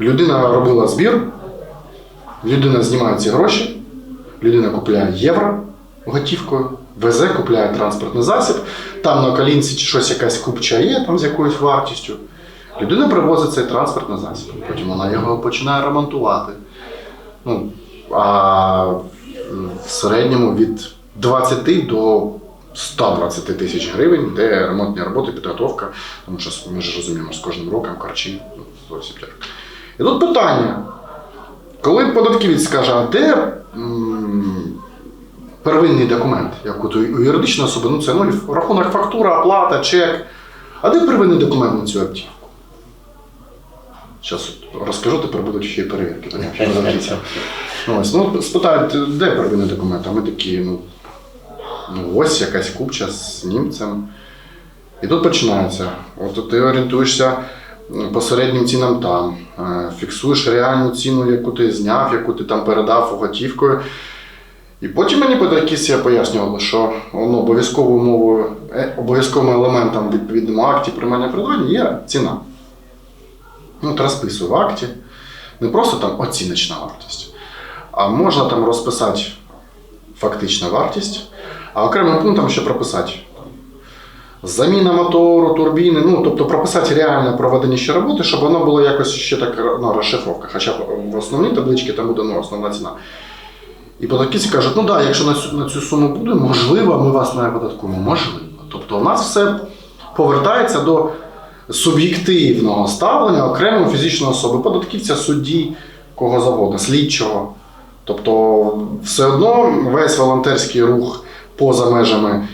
Людина робила збір, людина знімає ці гроші, людина купляє євро готівкою, везе, купляє транспортний засіб, там на колінці чи щось якась купча є там з якоюсь вартістю. Людина привозить цей транспортний засіб, потім вона його починає ремонтувати. Ну, а в середньому від 20 до 120 тисяч гривень, де ремонтні роботи, підготовка, тому що ми ж розуміємо, з кожним роком харчі ну, зовсім. І тут питання. Коли податківець скаже, а де м, первинний документ, як у юридичної особи, ну це ну, рахунок фактура, оплата, чек. А де первинний документ на цю автівку? Зараз розкажу, тепер будуть ще й перевірки. Ну, ось, ну, спитають, де первинний документ, а ми такі, ну, ну ось якась купча з німцем. І тут починається. От ти орієнтуєшся по середнім цінам там, е, фіксуєш реальну ціну, яку ти зняв, яку ти там передав готівкою. І потім мені податківці пояснювали, що ну, обов'язковою умовою, е, обов'язковим елементом відповідному акті приймання придбання є ціна. Ну, от розписую в акті. Не просто там оціночна вартість, а можна там розписати фактична вартість, а окремим пунктом ще прописати заміна мотору, турбіни, ну тобто прописати реальне проведення ще роботи, щоб воно було якось ще так ну, розшифровка. Хоча в основній табличці там буде ну, основна ціна. І податківці кажуть, ну так, да, якщо на цю, на цю суму буде, можливо, ми вас не оподаткуємо. Можливо. Тобто у нас все повертається до суб'єктивного ставлення окремої фізичної особи, податківця, судді, кого завгодно, слідчого. Тобто, все одно весь волонтерський рух поза межами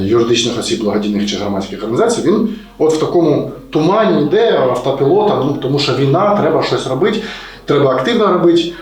юридичних осіб, благодійних чи громадських організацій, він от в такому тумані йде автопілотом, ну, тому що війна, треба щось робити, треба активно робити.